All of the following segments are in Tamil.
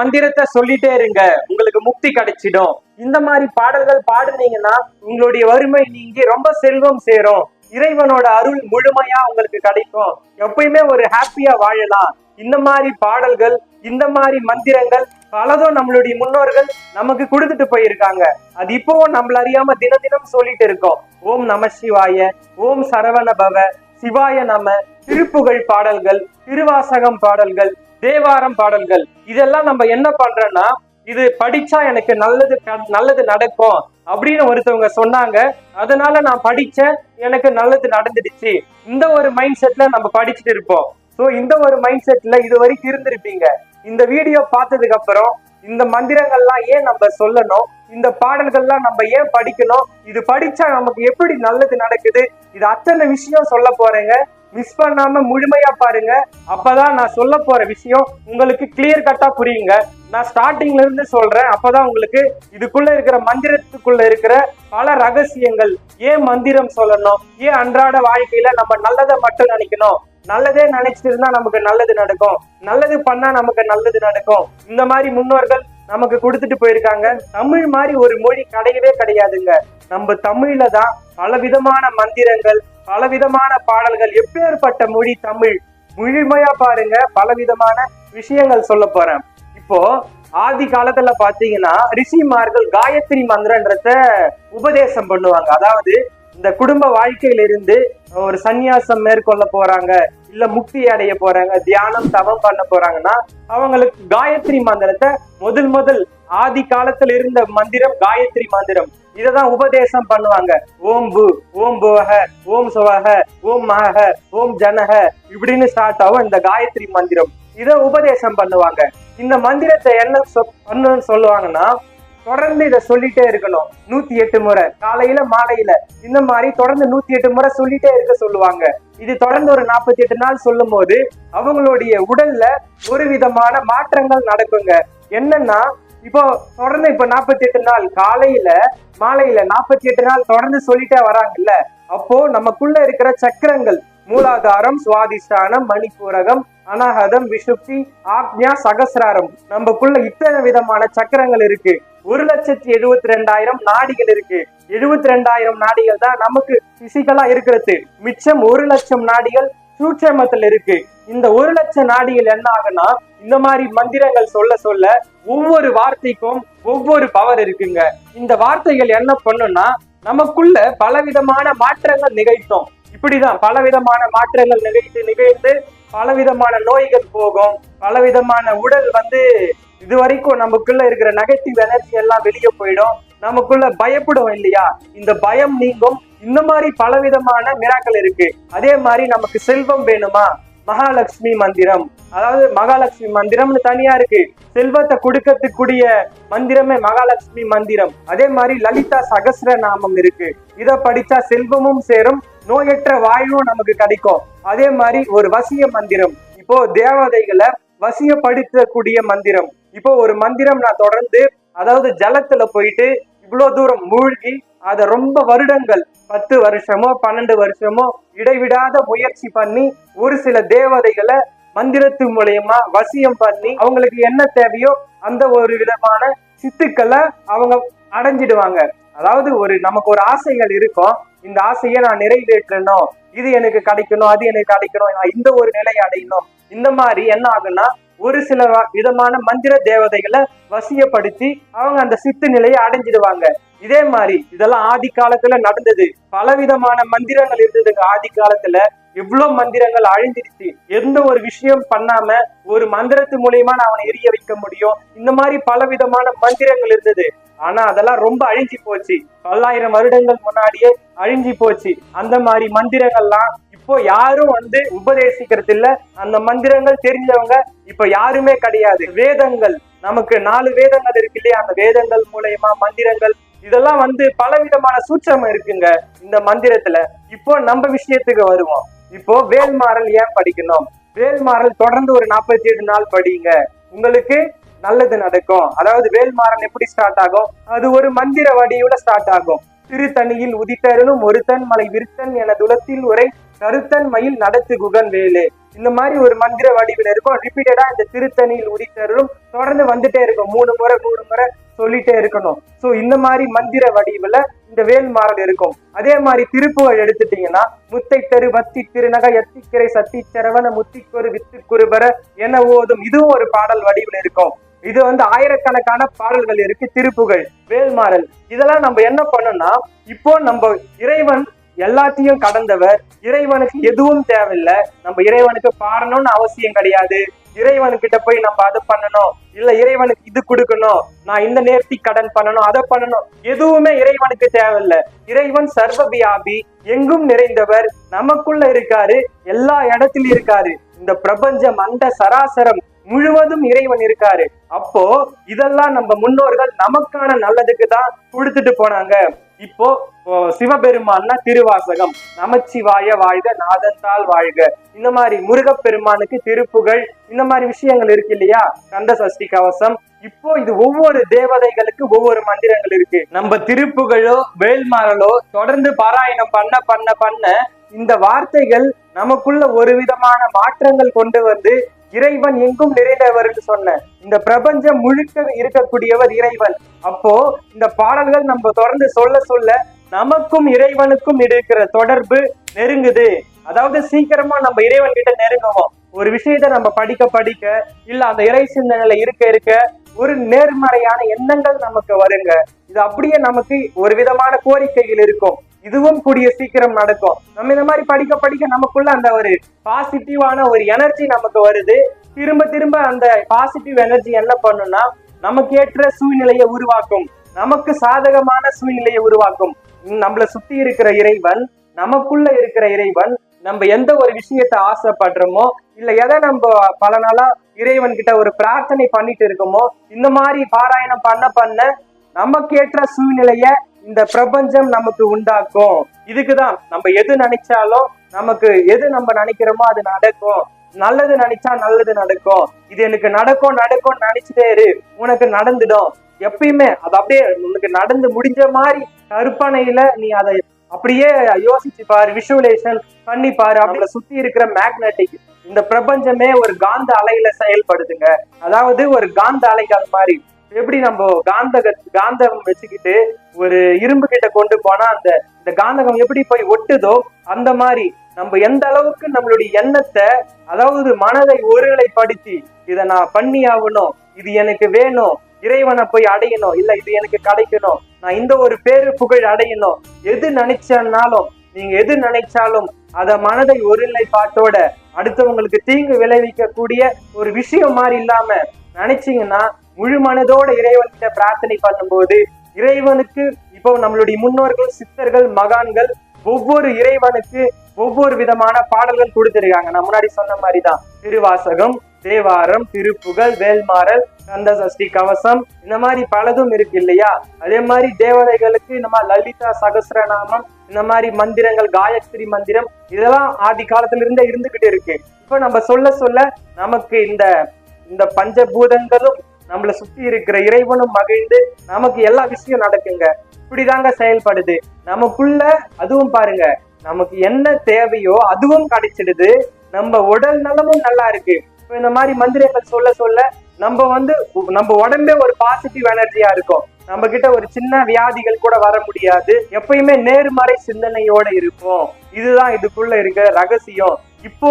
மந்திரத்தை சொல்லிட்டே இருங்க. உங்களுக்கு முக்தி கிடைச்சிடும். இந்த மாதிரி பாடல்கள் பாடுனீங்கன்னா உங்களுடைய வறுமை நீங்கி ரொம்ப செல்வம் சேரும். இறைவனோட அருள் முழுமையா உங்களுக்கு கிடைக்கும். எப்பயுமே ஒரு ஹாப்பியா வாழலாம். இந்த மாதிரி பாடல்கள் இந்த மாதிரி மந்திரங்கள் பலதும் நம்மளுடைய முன்னோர்கள் நமக்கு கொடுத்துட்டு போயிருக்காங்க. அது இப்பவும் நம்மள அறியாம தின தினம் சொல்லிட்டு இருக்கோம். ஓம் நம சிவாய ஓம் சரவண பவ சிவாய நம. திருப்புகழ் பாடல்கள் திருவாசகம் பாடல்கள் தேவாரம் பாடல்கள். இதெல்லாம் நம்ம என்ன பண்றோம்னா இது படிச்சா எனக்கு நல்லது நல்லது நடக்கும் அப்படின்னு ஒருத்தவங்க சொன்னாங்க. அதனால நான் படிச்சேன் எனக்கு நல்லது நடந்துடுச்சு. இந்த ஒரு மைண்ட் செட்ல நம்ம படிச்சுட்டு இருப்போம். சோ இந்த ஒரு மைண்ட் செட்ல இது வரைக்கும் இருந்திருப்பீங்க. இந்த வீடியோ பார்த்ததுக்கு அப்புறம் இந்த மந்திரங்கள்லாம் ஏன் நம்ம சொல்லணும்? இந்த பாடல்கள்லாம் நம்ம ஏன் படிக்கணும்? இது படிச்சா நமக்கு எப்படி நல்லது நடக்குது? இது அத்தனை விஷயம் சொல்ல போறேங்க. மிஸ் பண்ணாம முழுமையா பாருங்க. அப்பதான் நான் சொல்ல போற விஷயம் உங்களுக்கு கிளியர் கட்டா புரியுங்க. நான் ஸ்டார்டிங்ல இருந்து சொல்றேன். அப்பதான் உங்களுக்கு இதுக்குள்ள இருக்கிற மந்திரத்துக்குள்ள இருக்கிற பல ரகசியங்கள் ஏன் மந்திரம் சொல்லணும்? ஏன் அன்றாட வாழ்க்கையில நம்ம நல்லதை மட்டும் நினைக்கணும்? நல்லதே நினைச்சிட்டு இருந்தா நமக்கு நல்லது நடக்கும். நல்லது பண்ணா நமக்கு நல்லது நடக்கும். இந்த மாதிரி முன்னோர்கள் நமக்கு கொடுத்துட்டு போயிருக்காங்க. தமிழ் மாதிரி ஒரு மொழி கிடையவே கிடையாதுங்க. நம்ம தமிழ்ல தான் பல விதமான மந்திரங்கள் பலவிதமான பாடல்கள் எப்பேற்பட்ட மொழி தமிழ் முழுமையா பாருங்க பலவிதமான விஷயங்கள் சொல்ல போறேன். இப்போ ஆதி காலத்துல பாத்தீங்கன்னா ரிஷிமார்கள் காயத்ரி மந்திரன்றத உபதேசம் பண்ணுவாங்க. அதாவது இந்த குடும்ப வாழ்க்கையில இருந்து ஒரு சந்நியாசம் மேற்கொள்ள போறாங்க இல்ல முக்தி அடைய போறாங்க தியானம் தவம் பண்ண போறாங்கன்னா அவங்களுக்கு காயத்ரி மந்திரத்தை முதல் முதல் ஆதி காலத்துல இருந்த மந்திரம் காயத்ரி மந்திரம். இததான் உபதேசம் பண்ணுவாங்க. ஓம் பு ஓம் புவக ஓம் சுவக ஓம் மகக ஓம் ஜனக இப்படின்னு ஸ்டார்ட் ஆகும் இந்த காயத்ரி மந்திரம். இத உபதேசம் பண்ணுவாங்க. இந்த மந்திரத்தை என்ன சொ- பண்ணணும்னு சொல்லுவாங்கன்னா தொடர்ந்து இதை சொல்லிட்டே இருக்கணும். நூத்தி எட்டு முறை. காலையில மாலையில. இந்த மாதிரி தொடர்ந்து நூத்தி எட்டு முறை சொல்லிட்டே இருக்க சொல்லுவாங்க. இது தொடர்ந்து ஒரு நாற்பத்தி எட்டு நாள் சொல்லும் போது அவங்களுடைய உடல்ல ஒரு விதமான மாற்றங்கள் நடக்குங்க. என்னன்னா இப்போ தொடர்ந்து இப்ப நாற்பத்தி எட்டு நாள் காலையில மாலையில நாற்பத்தி எட்டு நாள் தொடர்ந்து சொல்லிட்டே வராங்கல்ல அப்போ நமக்குள்ள இருக்கிற சக்கரங்கள் மூலாதாரம் சுவாதிஷ்டானம் மணிப்பூரகம் அனாகதம் விசுப்தி ஆக்ஞா சகசிராரம் நமக்குள்ள இத்தனை விதமான சக்கரங்கள் இருக்கு. ஒரு லட்சத்தி எழுபத்தி ரெண்டாயிரம் நாடிகள் இருக்கு. எழுபத்தி ரெண்டாயிரம் நாடிகள் தான் நமக்கு பிசிக்கலா இருக்கிறது. மிச்சம் ஒரு லட்சம் நாடிகள் சூட்சமத்தில் இருக்கு. இந்த ஒரு லட்சம் நாடிகள் என்ன ஆகுனா இந்த மாதிரி மந்திரங்கள் சொல்ல சொல்ல ஒவ்வொரு வார்த்தைக்கும் ஒவ்வொரு பவர் இருக்குங்க. இந்த வார்த்தைகள் என்ன பண்ணும்னா நமக்குள்ள பலவிதமான மாற்றங்கள் நிகழ்த்தும். இப்படிதான் பலவிதமான மாற்றங்கள் நிகழ்த்து நிகழ்ந்து பலவிதமான நோய்கள் போகும். பலவிதமான உடல் வந்து இது வரைக்கும் நமக்குள்ள இருக்கிற நெகட்டிவ் எனர்ஜி எல்லாம் வெளியே போயிடும். நமக்குள்ள பயப்படும் இல்லையா? இந்த பயம் நீங்கும். இந்த மாதிரி பலவிதமான மிராக்கள் இருக்கு. அதே மாதிரி நமக்கு செல்வம் வேணுமா? மகாலட்சுமி மந்திரம். அதாவது மகாலட்சுமி மந்திரம்னு தனியா இருக்கு. செல்வத்தை கொடுக்கறதுக்குரிய மந்திரமே மகாலட்சுமி மந்திரம். அதே மாதிரி லலிதா சகஸ்ர நாமம் இருக்கு. இத படிச்சா செல்வமும் சேரும் நோயற்ற வாழ்வும் நமக்கு கிடைக்கும். அதே மாதிரி ஒரு வசிய மந்திரம். இப்போ தேவதைகளை வசியப்படுத்தக்கூடிய மந்திரம். இப்போ ஒரு மந்திரம் நான் தொடர்ந்து அதாவது ஜலத்துல போயிட்டு இவ்வளோ தூரம் மூழ்கி அதை ரொம்ப வருடங்கள் பத்து வருஷமோ பன்னெண்டு வருஷமோ இடைவிடாத முயற்சி பண்ணி ஒரு சில தேவதைகளை மந்திரத்து மூலயமா வசியம் பண்ணி அவங்களுக்கு என்ன தேவையோ அந்த ஒரு விதமான சித்துக்களை அவங்க அடைஞ்சிடுவாங்க. அதாவது ஒரு நமக்கு ஒரு ஆசைகள் இருக்கும். இந்த ஆசையை நான் நிறைவேற்றணும். இது எனக்கு கிடைக்கணும் அது எனக்கு கிடைக்கணும் இந்த ஒரு நிலையை அடையணும். இந்த மாதிரி என்ன ஆகுன்னா ஒரு சில விதமான மந்திர தேவதைகளை வசியப்படுத்தி அவங்க அந்த சித்து நிலையை அடைஞ்சிடுவாங்க. இதே மாதிரி இதெல்லாம் ஆதி காலத்துல நடந்தது. பல விதமான மந்திரங்கள் இருந்ததுங்க ஆதி காலத்துல. எவ்வளவு மந்திரங்கள் அழிஞ்சிருச்சு எந்த ஒரு விஷயம் பண்ணாம ஒரு மந்திரத்து மூலியமா நான் அவனை எரிய வைக்க முடியும். இந்த மாதிரி பல விதமான மந்திரங்கள் இருந்தது. ஆனா அதெல்லாம் ரொம்ப அழிஞ்சு போச்சு. பல்லாயிரம் வருடங்கள் முன்னாடியே அழிஞ்சு போச்சு. அந்த மாதிரி மந்திரங்கள்லாம் இப்போ யாரும் வந்து உபதேசிக்கிறது இல்ல. அந்த மந்திரங்கள் தெரிஞ்சவங்க இப்ப யாருமே கிடையாது. வேதங்கள் நமக்கு நாலு வேதங்கள் இருக்கு இல்லையா? அந்த வேதங்கள் மூலயமா மந்திரங்கள் இதெல்லாம் வந்து பலவிதமான சூட்சம் இருக்குங்க இந்த மந்திரத்துல. இப்போ நம்ம விஷயத்துக்கு வருவோம். இப்போ வேல்மாறல் ஏன் படிக்கணும்? வேல்மாறல் தொடர்ந்து ஒரு நாற்பத்தி ஏழு நாள் படிங்க. உங்களுக்கு நல்லது நடக்கும். அதாவது வேல்மாறல் எப்படி ஸ்டார்ட் ஆகும்? அது ஒரு மந்திர வடியோட ஸ்டார்ட் ஆகும். திருத்தணியில் உதித்தருளும் ஒருத்தன் மலை விருத்தன் என துளத்தில் உரை கருத்தன் மயில் நடத்து குகன் வேலு. இந்த மாதிரி ஒரு மந்திர வடிவில் இருக்கும். ரிப்பீட்டடா இந்த திருத்தணியில் உதித்தருளும் தொடர்ந்து வந்துட்டே இருக்கும். மூணு முறை மூணு முறை சொல்லிட்டே இருக்கணும். சோ இந்த மாதிரி மந்திர வடிவுல இந்த வேல்மாறல் இருக்கும். அதே மாதிரி திருப்புகழ் எடுத்துட்டீங்கன்னா முத்தை தெரு வத்தி திருநகை எத்திக்கரை சத்தி சரவண முத்திக்கொரு வித்துக்குருபர என ஓதும். இதுவும் ஒரு பாடல் வடிவில் இருக்கும். இது வந்து ஆயிரக்கணக்கான பாடல்கள் இருக்கு திருப்புகழ் வேல்மாறல் இதெல்லாம் நம்ம என்ன பண்ணோம்னா இப்போ நம்ம இறைவன் எல்லாத்தையும் கடந்தவர் இறைவனுக்கு எதுவும் தேவையில்லை. நம்ம இறைவனுக்கு பாடணும்னு அவசியம் கிடையாது. இறைவனுக்கிட்ட போய் நம்ம அதை பண்ணணும். இல்ல இறைவனுக்கு இது கொடுக்கணும். நான் இந்த நேர்த்தி கடன் பண்ணணும் அதை பண்ணணும். எதுவுமே இறைவனுக்கு தேவையில்லை. இறைவன் சர்வ வியாபி எங்கும் நிறைந்தவர். நமக்குள்ள இருக்காரு எல்லா இடத்துலயும் இருக்காரு. இந்த பிரபஞ்சம் அந்த சராசரம் முழுவதும் இறைவன் இருக்காரு. அப்போ இதெல்லாம் நம்ம முன்னோர்கள் நமக்கான நல்லதுக்கு தான் கொடுத்துட்டு போனாங்க. இப்போ சிவபெருமான்னா திருவாசகம். நமச்சிவாய வாழ்க நாதத்தால் வாழ்க. இந்த மாதிரி முருகப்பெருமானுக்கு திருப்புகழ் இந்த மாதிரி விஷயங்கள் இருக்கு இல்லையா? கந்த சஷ்டி கவசம். இப்போ இது ஒவ்வொரு தேவதைகளுக்கு ஒவ்வொரு மந்திரங்கள் இருக்கு. நம்ம திருப்புகழோ வேல்மாறலோ தொடர்ந்து பாராயணம் பண்ண பண்ண பண்ண இந்த வார்த்தைகள் நமக்குள்ள ஒரு விதமான மாற்றங்கள் கொண்டு வந்து இறைவன் எங்கும் நிறைந்தவர்னு சொன்ன. இந்த பிரபஞ்சம் முழுக்க இருக்கக்கூடியவர் இறைவன். அப்போ இந்த பாடல்கள் நம்ம தொடர்ந்து சொல்ல சொல்ல நமக்கும் இறைவனுக்கும் இருக்கிற தொடர்பு நெருங்குது. அதாவது சீக்கிரமா நம்ம இறைவன் கிட்ட நெருங்குவோம். ஒரு விஷயத்த நம்ம படிக்க படிக்க இல்ல அந்த இறை சிந்தனையில இருக்க இருக்க ஒரு நேர்மறையான எண்ணங்கள் நமக்கு வருங்க. இது அப்படியே நமக்கு ஒரு விதமான கோரிக்கைகள் இருக்கும். இதுவும் கூடிய சீக்கிரம் நடக்கும். நம்ம இந்த மாதிரி படிக்க படிக்க நமக்குள்ள அந்த ஒரு பாசிட்டிவான ஒரு எனர்ஜி நமக்கு வருது. திரும்ப திரும்ப அந்த பாசிட்டிவ் எனர்ஜி என்ன பண்ணும்னா நமக்கு ஏற்ற சூழ்நிலையை உருவாக்கும். நமக்கு சாதகமான சூழ்நிலையை உருவாக்கும். நம்மள சுத்தி இருக்கிற இறைவன் நமக்குள்ள இருக்கிற இறைவன் நம்ம எந்த ஒரு விஷயத்த ஆசைப்படுறோமோ இல்ல எதை நம்ம பல நாளா இறைவன் கிட்ட ஒரு பிரார்த்தனை பண்ணிட்டு இருக்கோமோ இந்த மாதிரி பாராயணம் பண்ண பண்ண நமக்கேற்ற சூழ்நிலைய இந்த பிரபஞ்சம் நமக்கு உண்டாக்கும். இதுக்குதான் நம்ம எது நினைச்சாலும் நமக்கு எது நம்ம நினைக்கிறோமோ அது நடக்கும். நல்லது நினைச்சா நல்லது நடக்கும். இது எனக்கு நடக்கும் நடக்கும் நினைச்சிட்டே இரு. உனக்கு நடந்துடும். எப்பயுமே அது அப்படியே உனக்கு நடந்து முடிஞ்ச மாதிரி கற்பனையில நீ அதை அப்படியே யோசிச்சு பாரு விஷுவலேஷன் பண்ணி பாரு. அவங்கள சுத்தி இருக்கிற மேக்னெட்டிக் இந்த பிரபஞ்சமே ஒரு காந்த அலையில செயல்படுதுங்க. அதாவது ஒரு காந்த அலைகள் மாதிரி எப்படி நம்ம காந்த காந்தகம் வச்சுக்கிட்டு ஒரு இரும்பு கிட்ட கொண்டு போனா அந்த இந்த காந்தகம் எப்படி போய் ஒட்டுதோ அந்த மாதிரி நம்ம எந்த அளவுக்கு நம்மளுடைய எண்ணத்தை அதாவது மனதை ஒருநிலைப்படுத்தி இதை நான் பண்ணி ஆகணும் இது எனக்கு வேணும் இறைவனை போய் அடையணும் இல்ல இது எனக்கு கிடைக்கணும் நான் இந்த ஒரு பேரு புகழ் அடையணும் எது நினைச்சனாலும் நீங்க எது நினைச்சாலும் அத மனதை ஒருநிலைப்பாட்டோட அடுத்தவங்களுக்கு தீங்கு விளைவிக்க கூடிய ஒரு விஷயம் மாதிரி இல்லாம நினைச்சீங்கன்னா முழு மனதோட இறைவன்கிட்ட பிரார்த்தனை பண்ணும்போது இறைவனுக்கு இப்போ நம்மளுடைய முன்னோர்கள் சித்தர்கள் மகான்கள் ஒவ்வொரு இறைவனுக்கு ஒவ்வொரு விதமான பாடல்கள் கொடுத்திருக்காங்க. நான் முன்னாடி சொன்ன மாதிரிதான். திருவாசகம் தேவாரம் திருப்புகழ் வேல்மாறல் கந்த சஷ்டி கவசம் இந்த மாதிரி பலதும் இருக்கு இல்லையா? அதே மாதிரி தேவதைகளுக்கு இந்த மாதிரி லலிதா சகசிரநாமம் இந்த மாதிரி மந்திரங்கள் காயத்ரி மந்திரம் இதெல்லாம் ஆதி காலத்துல இருந்தே இருந்துகிட்டு இருக்கு. இப்போ நம்ம சொல்ல சொல்ல நமக்கு இந்த இந்த பஞ்சபூதங்களும் நம்மளை சுத்தி இருக்கிற இறைவனும் மகிழ்ந்து நமக்கு எல்லா விஷயம் நடக்குங்க. இப்படிதாங்க செயல்படுது. நமக்குள்ள அதுவும் பாருங்க. நமக்கு என்ன தேவையோ அதுவும் கிடைச்சிடுது. நம்ம உடல் நலமும் நல்லா இருக்கு. இப்போ இந்த மாதிரி மந்திரங்கள் சொல்ல சொல்ல நம்ம வந்து நம்ம உடம்பே ஒரு பாசிட்டிவ் எனர்ஜியா இருக்கும். நம்ம கிட்ட ஒரு சின்ன வியாதிகள் கூட வர முடியாது. எப்பயுமே நேர்மறை சிந்தனையோட இருப்போம். இதுதான் இதுக்குள்ள இருக்க ரகசியம். இப்போ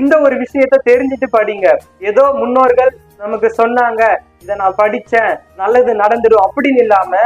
இந்த ஒரு விஷயத்த தெரிஞ்சுட்டு படிங்க. ஏதோ முன்னோர்கள் நமக்கு சொன்னாங்க இதை நான் படிச்சேன் நல்லது நடந்துடும் அப்படின்னு இல்லாம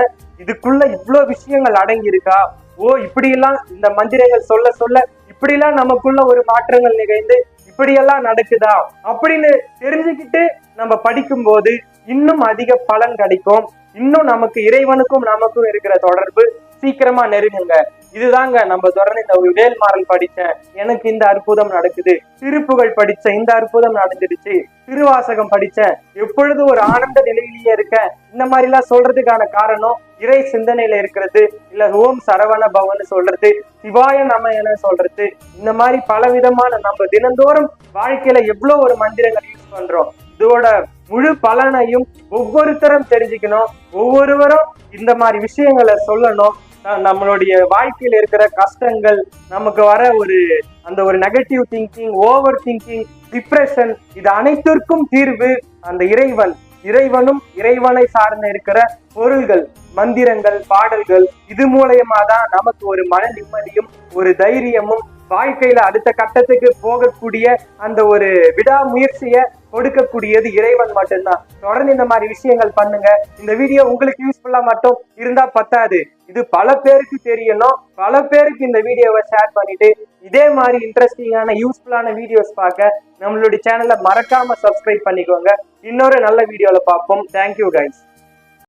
இதுக்குள்ள இவ்வளோ விஷயங்கள் அடங்கி இருக்கா ஓ இப்படியெல்லாம் இந்த மந்திரங்கள் சொல்ல சொல்ல இப்படிலாம் நமக்குள்ள ஒரு மாற்றங்கள் நிகழ்ந்து இப்படியெல்லாம் நடக்குதா? அப்படின்னு தெரிஞ்சுக்கிட்டு நம்ம படிக்கும்போது இன்னும் அதிக பலன் கிடைக்கும். இன்னும் நமக்கு இறைவனுக்கும் நமக்கும் இருக்கிற தொடர்பு சீக்கிரமா நெருங்குங்க. இதுதாங்க நம்ம தொடர்ந்து இந்த வேல்மாறல் படிச்சேன் எனக்கு இந்த அற்புதம் நடக்குது. திருப்புகழ் படிச்ச இந்த அற்புதம் நடந்துடுச்சு. திருவாசகம் படிச்சேன் எப்பொழுது ஒரு ஆனந்த நிலையிலேயே இருக்கேன் இந்த மாதிரி எல்லாம் சொல்றதுக்கான காரணம் இறை சிந்தனையில இருக்கிறது. இல்ல ஓம் சரவண பவன் சொல்றது சிவாய நம என சொல்றது. இந்த மாதிரி பல விதமான நம்ம தினந்தோறும் வாழ்க்கையில எவ்வளவு ஒரு மந்திரங்கள் யூஸ் பண்றோம் இதோட முழு பலனையும் ஒவ்வொருத்தரும் தெரிஞ்சுக்கணும். ஒவ்வொருவரும் இந்த மாதிரி விஷயங்களை சொல்லணும். நம்மளுடைய வாழ்க்கையில் இருக்கிற கஷ்டங்கள் நமக்கு வர ஒரு அந்த ஒரு negative thinking over thinking depression இது அனைத்திற்கும் தீர்வு அந்த இறைவன். இறைவனும் இறைவனை சார்ந்த இருக்கிற பொருள்கள் மந்திரங்கள் பாடல்கள் இது மூலயமா தான் நமக்கு ஒரு மன நிம்மதியும் ஒரு தைரியமும் வாழ்க்கையில அடுத்த கட்டத்துக்கு போகக்கூடிய அந்த ஒரு விடாமுயற்சிய கொடுக்கக்கூடியது இறைவன் மட்டும்தான். தொடர்ந்து இந்த மாதிரி விஷயங்கள் பண்ணுங்க. இந்த வீடியோ உங்களுக்கு யூஸ்ஃபுல்லா மட்டும் இருந்தா பத்தாது. இது பல பேருக்கு தெரியணும். பல பேருக்கு இந்த வீடியோவை ஷேர் பண்ணிட்டு இதே மாதிரி இன்ட்ரெஸ்டிங்கான யூஸ்ஃபுல்லான வீடியோஸ் பார்க்க நம்மளுடைய சேனலை மறக்காம சப்ஸ்கிரைப் பண்ணிக்கோங்க. இன்னொரு நல்ல வீடியோல பார்ப்போம். Thank you guys